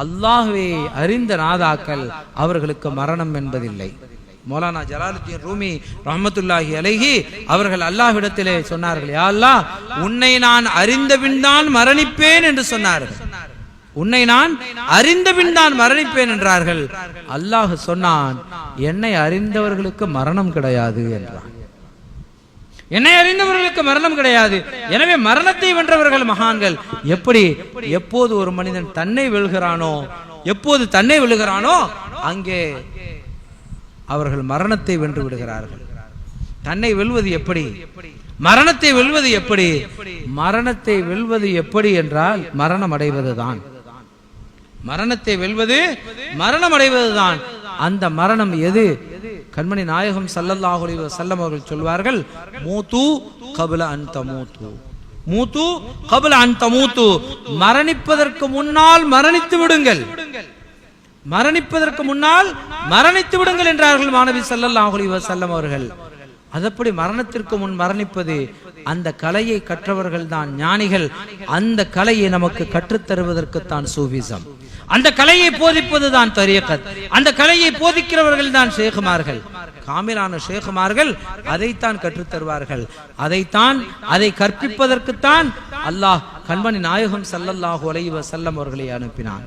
அல்லாஹ்வை அறிந்த நாதாக்கள் அவர்களுக்கு மரணம் என்பதில்லை. மௌலானா ஜலாலுத்தீன் ரூமி ரஹமத்துல்லாஹி அலைஹி அவர்கள் அல்லாஹ்விடத்திலே சொன்னார்கள் யா உன்னை நான் அறிந்தபின் தான் மரணிப்பேன் என்று சொன்னார்கள். உன்னை நான் அறிந்தபின் தான் மரணிப்பேன் என்றார்கள். அல்லாஹ் சொன்னான் என்னை அறிந்தவர்களுக்கு மரணம் கிடையாது என்றான். என்னை அறிந்தவர்களுக்கு மரணம் கிடையாது. எனவே மரணத்தை வென்றவர்கள் மகான்கள். எப்படி? எப்போது ஒரு மனிதன் தன்னை வெல்கிறானோ எப்போது தன்னை வெல்கிறானோ அங்கே அவர்கள் மரணத்தை வென்று விடுகிறார்கள். தன்னை வெல்வது எப்படி? மரணத்தை வெல்வது எப்படி? மரணத்தை வெல்வது எப்படி என்றால் மரணம் அடைவதுதான். மரணத்தை வெல்வது மரணம் அடைவதுதான். அந்த மரணம் எது? கண்மணி நாயகம் ஸல்லல்லாஹு அலைஹி வஸல்லம் அவர்கள் சொல்வார்கள் மூத்து கபல அந்த மூத்து மூத்து கபல அந்த மூத்து மரணிப்பதற்கு முன்னால் மரணித்து விடுங்கள். மரணிப்பதற்கு முன்னால் மரணித்து விடுங்கள் என்றார்கள் மாணவி ஸல்லல்லாஹு அலைஹி வஸல்லம் அவர்கள். அதப்படி மரணத்திற்கு முன் மரணிப்பது அந்த கலையை கற்றவர்கள் தான் ஞானிகள். அந்த கலையை நமக்கு கற்றுத் தருவதற்குத்தான் சூஃபிசம். அந்த கலையை போதிப்பது தான் தரியக்கத். அந்த கலையை போதிக்கிறவர்கள் தான் ஷேகுமார்கள் காமிலான சேகுமார்கள் அதைத்தான் கற்றுத் தருவார்கள் அதைத்தான் அதை கற்பிப்பதற்குத்தான் அல்லாஹ் கண்மணி நாயகம் ஸல்லல்லாஹு அலைவ செல்லம் அவர்களை அனுப்பினான்.